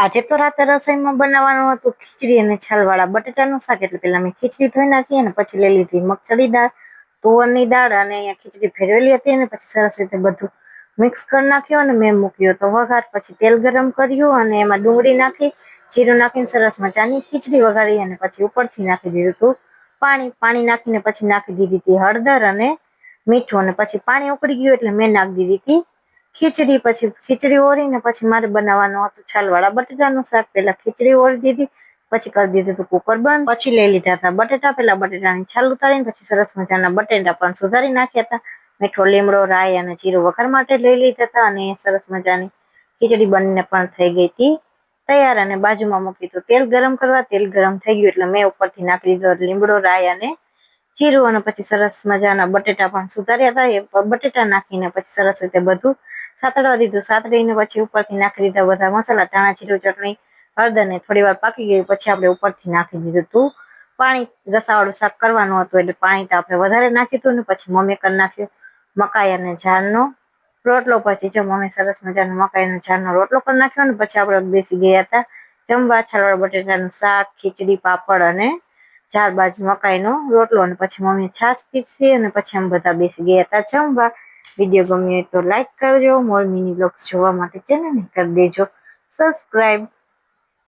આજે તો રાતે રસોઈમાં બનાવવાનું હતું ખીચડી અને છાલવાળા બટેટાનું શાક. એટલે પેલા મેં ખીચડી ધોઈ નાખી અને પછી લઈ લીધી મગચડી દાળ, તુવરની દાળ અને અહીંયા ખીચડી ફેરવેલી હતી અને પછી સરસ રીતે બધું મિક્સ કરી નાખ્યું અને મેં મૂક્યો તો વઘાર. પછી તેલ ગરમ કર્યું અને એમાં ડુંગળી નાખી, જીરું નાખીને સરસ મજાની ખીચડી વઘારી અને પછી ઉપરથી નાખી દીધું હતું પાણી. પાણી નાખીને પછી નાખી દીધી હતી હળદર અને મીઠું અને પછી પાણી ઉકળી ગયું એટલે મેં નાખી દીધી હતી ખીચડી પછી, ખીચડી ઓળીને પછી મારે બનાવવાનું હતું છાલવાળા બટેટાનું શાક. પહેલા ખીચડી ઓળી દીધી, પછી કરી દીધું હતું કુકર બંધ. પછી લઈ લીધા હતા બટેટા. પેલા બટેટાની છાલ ઉતારીને પછી સરસ મજાના બટેટા પણ સુધારી નાખ્યા હતા. મીઠો, લીમડો, રાઈ અને જીરું વઘાર માટે લઈ લીધા હતા અને સરસ મજાની ખીચડી બનીને પણ થઈ ગઈ હતી. તૈયાર અને બાજુમાં મૂકી દીધું તેલ ગરમ કરવા. તેલ ગરમ થઈ ગયું એટલે મેં ઉપરથી નાખી દીધો લીમડો, રાઈ અને જીરું અને પછી સરસ મજાના બટેટા પણ સુધાર્યા હતા. એ બટેટા નાખીને પછી સરસ રીતે બધું સાતળવા દીધું. સાતડીને પછી ઉપરથી નાખી દીધા બધા મસાલા. ધાણા, જીરું, ચટણી હળદર ને થોડી વાર પાકી ગયું. પછી આપણે ઉપરથી નાખી દીધું હતું પાણી, રસાવાળું શાક કરવાનું હતું એટલે પાણી તો આપણે વધારે નાખ્યું હતું ને પછી મમ્મી કરી નાખ્યું મકાઈ અને ઝારનો રોટલો. પછી જો મમ્મી સરસ મજાનો મકાઈ અને ઝાડનો રોટલો કરી નાખ્યો ને પછી આપણે બેસી ગયા હતા જમવા. છાલવાળા બટેટાનું શાક, ખીચડી, પાપડ અને ચાર બાજુ મકાઈનો રોટલો. અને પછી મમ્મી છાશ પીરસી અને પછી અમે બધા બેસી ગયા હતા જમવા. વીડિયો ગમ્યો હોય તો લાઈક કરજો. મોર મિની બ્લોગ્સ જોવા માટે ચેનલને કરી દેજો. સબસ્ક્રાઈબ